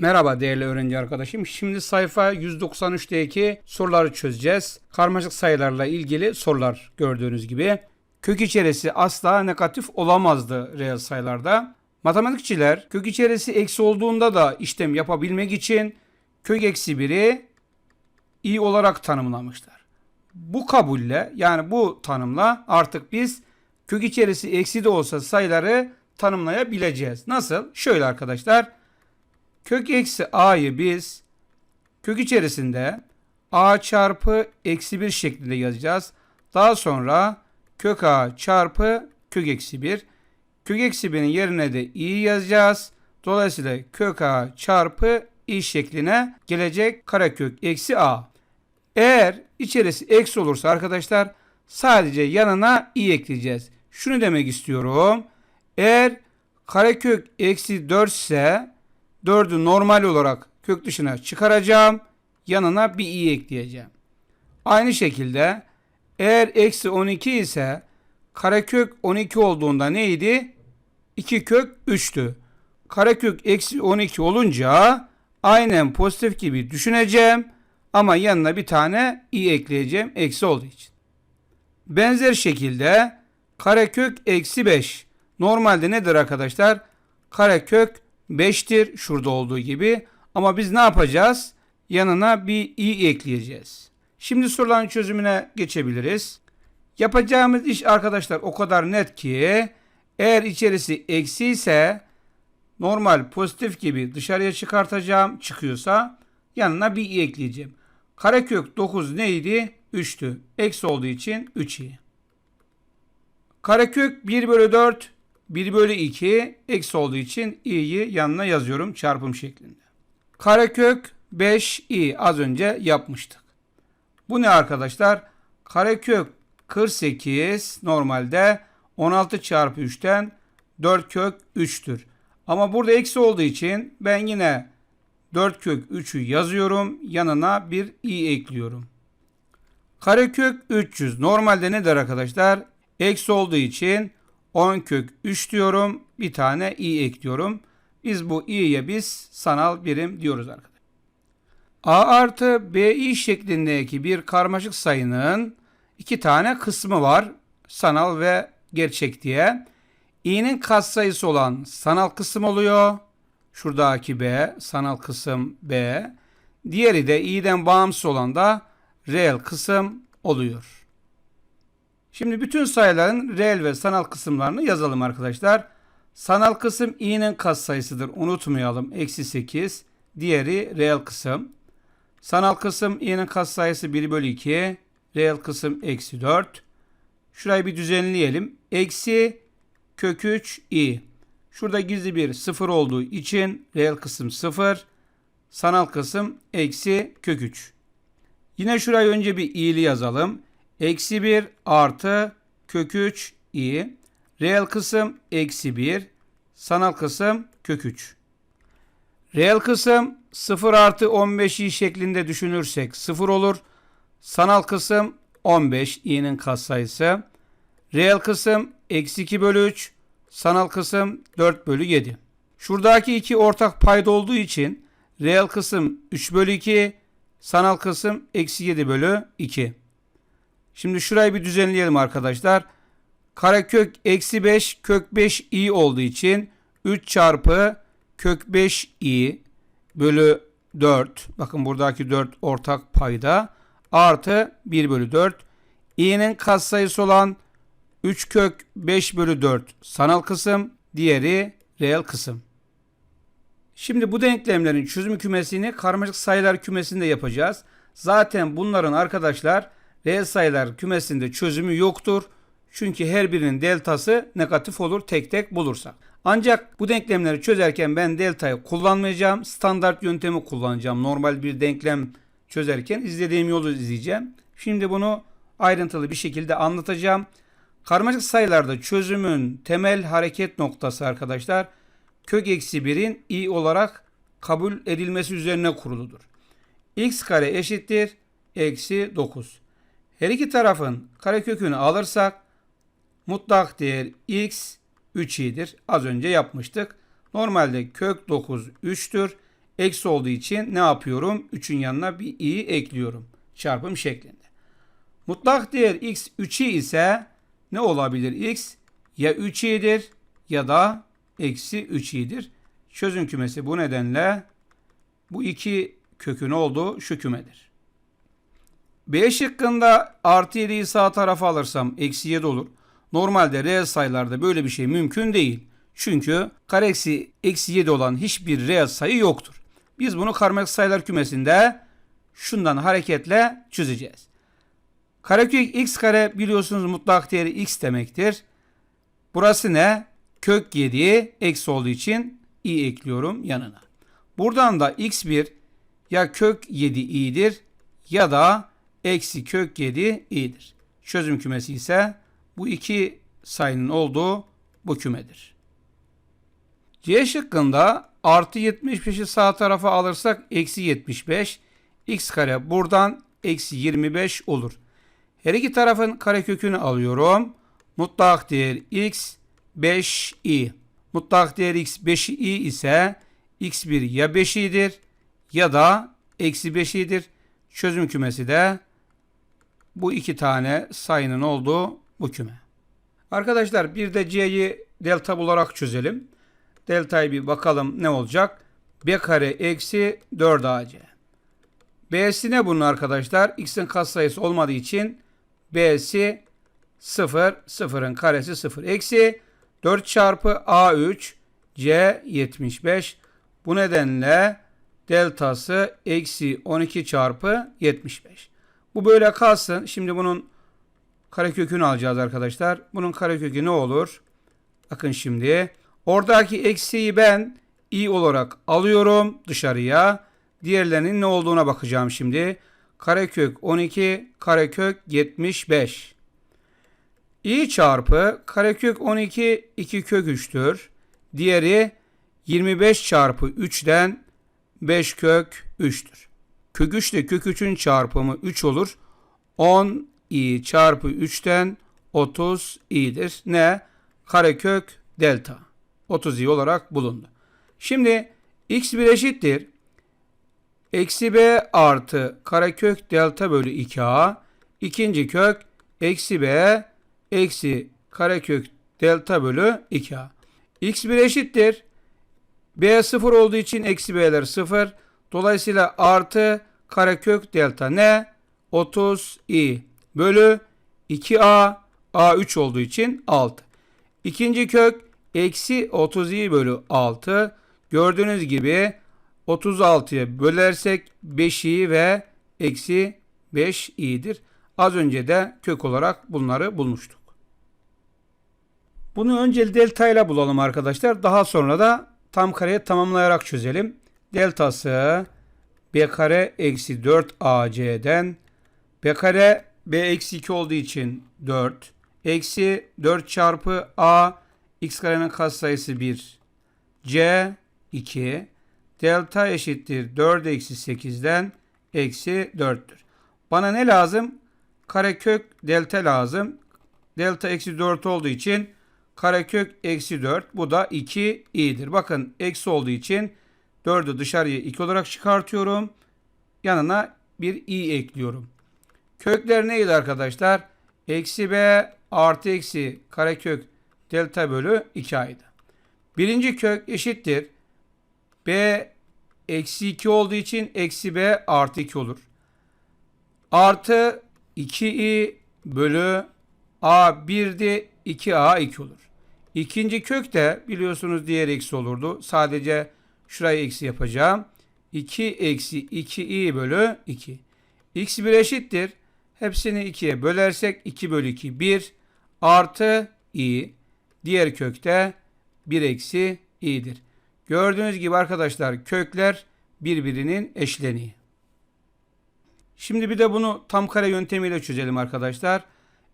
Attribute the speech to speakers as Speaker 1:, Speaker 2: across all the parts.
Speaker 1: Merhaba değerli öğrenci arkadaşım. Şimdi sayfa 193'teki soruları çözeceğiz. Karmaşık sayılarla ilgili sorular gördüğünüz gibi. Kök içerisi asla negatif olamazdı reel sayılarda. Matematikçiler kök içerisi eksi olduğunda da işlem yapabilmek için kök eksi 1'i i olarak tanımlamışlar. Bu kabulle yani bu tanımla artık biz kök içerisi eksi de olsa sayıları tanımlayabileceğiz. Nasıl? Şöyle arkadaşlar. Kök eksi a'yı biz kök içerisinde a çarpı eksi 1 şeklinde yazacağız. Daha sonra kök a çarpı kök eksi 1. Kök eksi 1'in yerine de i yazacağız. Dolayısıyla kök a çarpı i şekline gelecek karekök eksi a. Eğer içerisi eksi olursa arkadaşlar sadece yanına i ekleyeceğiz. Şunu demek istiyorum. Eğer karekök eksi 4 ise 4'ü normal olarak kök dışına çıkaracağım. Yanına bir i ekleyeceğim. Aynı şekilde eğer eksi 12 ise karekök 12 olduğunda neydi? 2 kök 3'tü. Karekök eksi 12 olunca aynen pozitif gibi düşüneceğim. Ama yanına bir tane i ekleyeceğim eksi olduğu için. Benzer şekilde karekök eksi 5. Normalde nedir arkadaşlar? Karekök 5'tir şurada olduğu gibi. Ama biz ne yapacağız? Yanına bir i ekleyeceğiz. Şimdi soruların çözümüne geçebiliriz. Yapacağımız iş arkadaşlar o kadar net ki eğer içerisi eksi ise normal pozitif gibi dışarıya çıkartacağım çıkıyorsa yanına bir i ekleyeceğim. Karekök 9 neydi? 3'tü. Eksi olduğu için 3i. Karekök 1 bölü 4 1 bölü 2 eksi olduğu için i'yi yanına yazıyorum çarpım şeklinde. Karekök 5i az önce yapmıştık. Bu ne arkadaşlar? Karekök 48 normalde 16 çarpı 3'ten 4 kök 3'tür. Ama burada eksi olduğu için ben yine 4 kök 3'ü yazıyorum. Yanına bir i ekliyorum. Karekök 300 normalde nedir arkadaşlar? Eksi olduğu için 10 kök 3 diyorum. Bir tane i ekliyorum. Biz bu i'ye biz sanal birim diyoruz arkadaşlar. a artı bi şeklindeki bir karmaşık sayının iki tane kısmı var. Sanal ve gerçek diye. i'nin katsayısı olan sanal kısım oluyor. Şuradaki b, sanal kısım b. Diğeri de i'den bağımsız olan da reel kısım oluyor. Şimdi bütün sayıların reel ve sanal kısımlarını yazalım arkadaşlar. Sanal kısım i'nin katsayısıdır. Unutmayalım. Eksi 8. Diğeri reel kısım. Sanal kısım i'nin katsayısı 1 bölü 2. Reel kısım eksi 4. Şurayı bir düzenleyelim. Eksi kök 3 i. Şurada gizli bir sıfır olduğu için reel kısım 0. Sanal kısım eksi kök 3. Yine şurayı önce bir i'li yazalım. Eksi 1 artı kök 3 i. Reel kısım eksi 1. Sanal kısım kök 3. Reel kısım 0 artı 15 i şeklinde düşünürsek 0 olur. Sanal kısım 15 i'nin katsayısı. Reel kısım eksi 2 bölü 3. Sanal kısım 4 bölü 7. Şuradaki iki ortak payda olduğu için reel kısım 3 bölü 2. Sanal kısım eksi 7 bölü 2. Şimdi şurayı bir düzenleyelim arkadaşlar. Karekök eksi 5 kök 5 i olduğu için 3 çarpı kök 5 i bölü 4. Bakın buradaki 4 ortak payda. Artı 1 bölü 4. i'nin katsayısı olan 3 kök 5 bölü 4 sanal kısım. Diğeri reel kısım. Şimdi bu denklemlerin çözüm kümesini karmaşık sayılar kümesinde yapacağız. Zaten bunların arkadaşlar reel sayılar kümesinde çözümü yoktur. Çünkü her birinin deltası negatif olur tek tek bulursak. Ancak bu denklemleri çözerken ben deltayı kullanmayacağım. Standart yöntemi kullanacağım. Normal bir denklem çözerken izlediğim yolu izleyeceğim. Şimdi bunu ayrıntılı bir şekilde anlatacağım. Karmaşık sayılarda çözümün temel hareket noktası arkadaşlar kök eksi 1'in i olarak kabul edilmesi üzerine kuruludur. x kare eşittir eksi 9. Her iki tarafın karekökünü alırsak mutlak değer x 3i'dir. Az önce yapmıştık. Normalde kök 9 3'tür. Eksi olduğu için ne yapıyorum? 3'ün yanına bir i ekliyorum. Çarpım şeklinde. Mutlak değer x 3i ise ne olabilir x? Ya 3i'dir ya da eksi 3i'dir. Çözüm kümesi bu nedenle bu iki kökün olduğu şu kümedir. B şıkkında artı 7'yi sağ tarafa alırsam eksi 7 olur. Normalde reel sayılarda böyle bir şey mümkün değil. Çünkü kareksi eksi 7 olan hiçbir reel sayı yoktur. Biz bunu karmaşık sayılar kümesinde şundan hareketle çözeceğiz. Karekök x kare biliyorsunuz mutlak değeri x demektir. Burası ne? Kök 7 eksi olduğu için i ekliyorum yanına. Buradan da x1 ya kök 7 i'dir ya da eksi kök 7 i'dir. Çözüm kümesi ise bu iki sayının olduğu bu kümedir. C şıkkında artı 75'i sağ tarafa alırsak eksi 75 x kare buradan eksi 25 olur. Her iki tarafın karekökünü alıyorum. Mutlak değer x 5i. Mutlak değer x 5i ise x1 ya 5i'dir ya da eksi 5i'dir. Çözüm kümesi de bu iki tane sayının olduğu bu küme. Arkadaşlar bir de c'yi delta bularak çözelim. Delta'yı bir bakalım ne olacak? b kare eksi 4ac. B'si ne bunun arkadaşlar? X'in katsayısı olmadığı için B'si 0, 0'ın karesi 0. Eksi 4 çarpı A3 C 75. Bu nedenle deltası eksi 12 çarpı 75. Bu böyle kalsın. Şimdi bunun karekökünü alacağız arkadaşlar. Bunun karekökü ne olur? Bakın şimdi. Oradaki eksiyi ben i olarak alıyorum dışarıya. Diğerlerinin ne olduğuna bakacağım şimdi. Karekök 12, karekök 75. i çarpı karekök 12 2 kök 3'tür. Diğeri 25 çarpı 3'den 5 kök 3'tür. Kök 3 ile kök 3'ün çarpımı 3 olur. 10 i çarpı 3'ten 30 i'dir. Ne? Karekök delta. 30 i olarak bulundu. Şimdi x1 eşittir. Eksi b artı karekök delta bölü 2a. İkinci kök eksi b eksi karekök delta bölü 2a. x1 eşittir. b 0 olduğu için eksi b'ler 0. Dolayısıyla artı karekök delta ne? 30 i bölü 2a a 3 olduğu için 6. İkinci kök eksi 30 i bölü 6. Gördüğünüz gibi 36'ya bölersek 5i ve eksi 5 i'dir. Az önce de kök olarak bunları bulmuştuk. Bunu önce delta ile bulalım arkadaşlar. Daha sonra da tam kareye tamamlayarak çözelim. Deltası b kare eksi 4 ac'den b kare b eksi 2 olduğu için 4 eksi 4 çarpı a x karenin katsayısı 1 c 2 delta eşittir 4 eksi 8'den eksi 4'tür. Bana ne lazım? Karekök delta lazım. Delta eksi 4 olduğu için karekök eksi 4. Bu da 2 i'dir. Bakın eksi olduğu için 4'ü dışarıya 2 olarak çıkartıyorum. Yanına bir i ekliyorum. Kökler neydi arkadaşlar? Eksi b artı eksi karekök delta bölü 2 a'ydı. Birinci kök eşittir. b eksi 2 olduğu için eksi b artı 2 olur. Artı 2i bölü a 1'de 2a 2 olur. İkinci kök de biliyorsunuz diğer eksi olurdu. Sadece şurayı eksi yapacağım. 2 eksi 2i bölü 2. x1 eşittir. Hepsini 2'ye bölersek 2 bölü 2 1 artı i. Diğer kökte 1 eksi i'dir. Gördüğünüz gibi arkadaşlar kökler birbirinin eşleniği. Şimdi bir de bunu tam kare yöntemiyle çözelim arkadaşlar.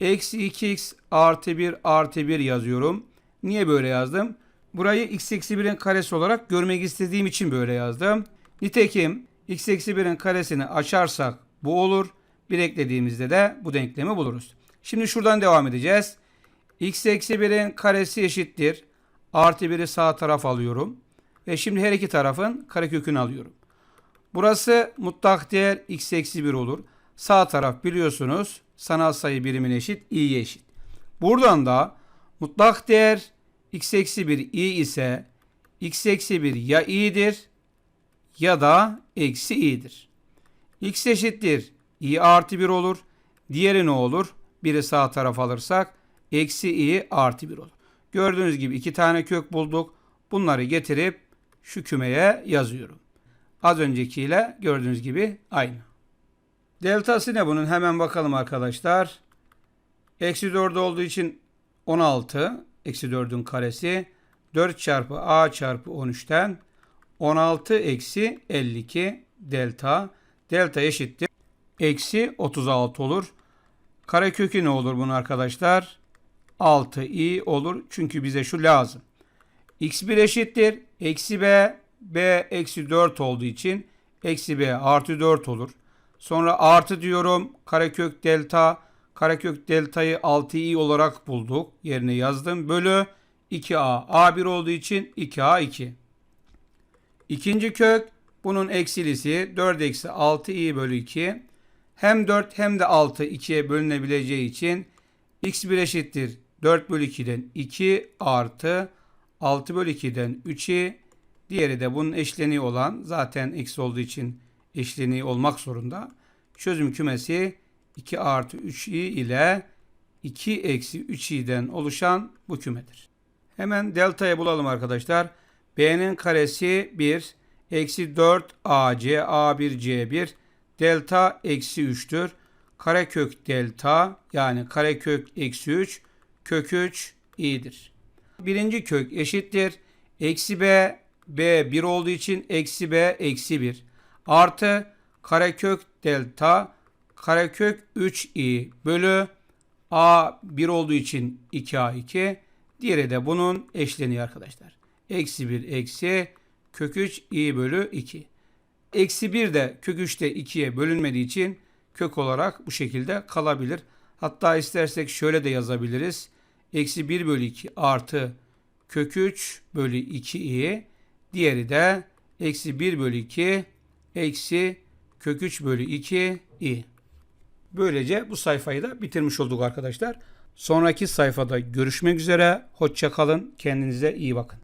Speaker 1: Eksi 2x artı 1 artı 1 yazıyorum. Niye böyle yazdım? Burayı x eksi 1'in karesi olarak görmek istediğim için böyle yazdım. Nitekim x eksi 1'in karesini açarsak bu olur. Bir eklediğimizde de bu denklemi buluruz. Şimdi şuradan devam edeceğiz. x eksi 1'in karesi eşittir. Artı 1'i sağ taraf alıyorum. Ve şimdi her iki tarafın karekökünü alıyorum. Burası mutlak değer x eksi 1 olur. Sağ taraf biliyorsunuz sanal sayı birimin eşit i'ye eşit. Buradan da mutlak değer x eksi 1 i ise x eksi 1 ya i'dir ya da eksi i'dir. x eşittir i artı 1 olur. Diğeri ne olur? Biri sağ taraf alırsak eksi i artı 1 olur. Gördüğünüz gibi iki tane kök bulduk. Bunları getirip şu kümeye yazıyorum. Az öncekiyle gördüğünüz gibi aynı. Deltası ne bunun? Hemen bakalım arkadaşlar. Eksi 4 olduğu için 16. Eksi 4'ün karesi. 4 çarpı a çarpı 13'ten 16 eksi 52 delta. Delta eşittir. Eksi 36 olur. Karekökü ne olur bunun arkadaşlar? 6i olur. Çünkü bize şu lazım. x1 eşittir. Eksi b. b eksi 4 olduğu için eksi b artı 4 olur. Sonra artı diyorum. Karekök delta. Karekök deltayı 6i olarak bulduk. Yerine yazdım. Bölü 2a. a1 olduğu için 2a2. İkinci kök bunun eksilisi 4 eksi 6i bölü 2. Hem 4 hem de 6 2'ye bölünebileceği için x1 eşittir 4 bölü 2'den 2 artı 6 bölü 2'den 3'i diğeri de bunun eşleniği olan zaten x olduğu için eşleniği olmak zorunda. Çözüm kümesi 2 artı 3i ile 2 eksi 3i'den oluşan bu kümedir. Hemen deltayı bulalım arkadaşlar. B'nin karesi 1 eksi 4 AC A1 C1 delta eksi 3'tür. Karekök delta yani karekök eksi 3 kök 3 i'dir. Birinci kök eşittir. Eksi b b 1 olduğu için eksi b eksi 1 artı karekök delta karekök 3i bölü a 1 olduğu için 2a2 diğeri de bunun eşleniği arkadaşlar. Eksi 1 eksi kök 3 i bölü 2. Eksi 1 de kök 3'te 2'ye bölünmediği için kök olarak bu şekilde kalabilir. Hatta istersek şöyle de yazabiliriz. Eksi 1 bölü 2 artı kök 3 bölü 2i. Diğeri de eksi 1 bölü 2 eksi kök 3 bölü 2 i. Böylece bu sayfayı da bitirmiş olduk arkadaşlar. Sonraki sayfada görüşmek üzere. Hoşça kalın. Kendinize iyi bakın.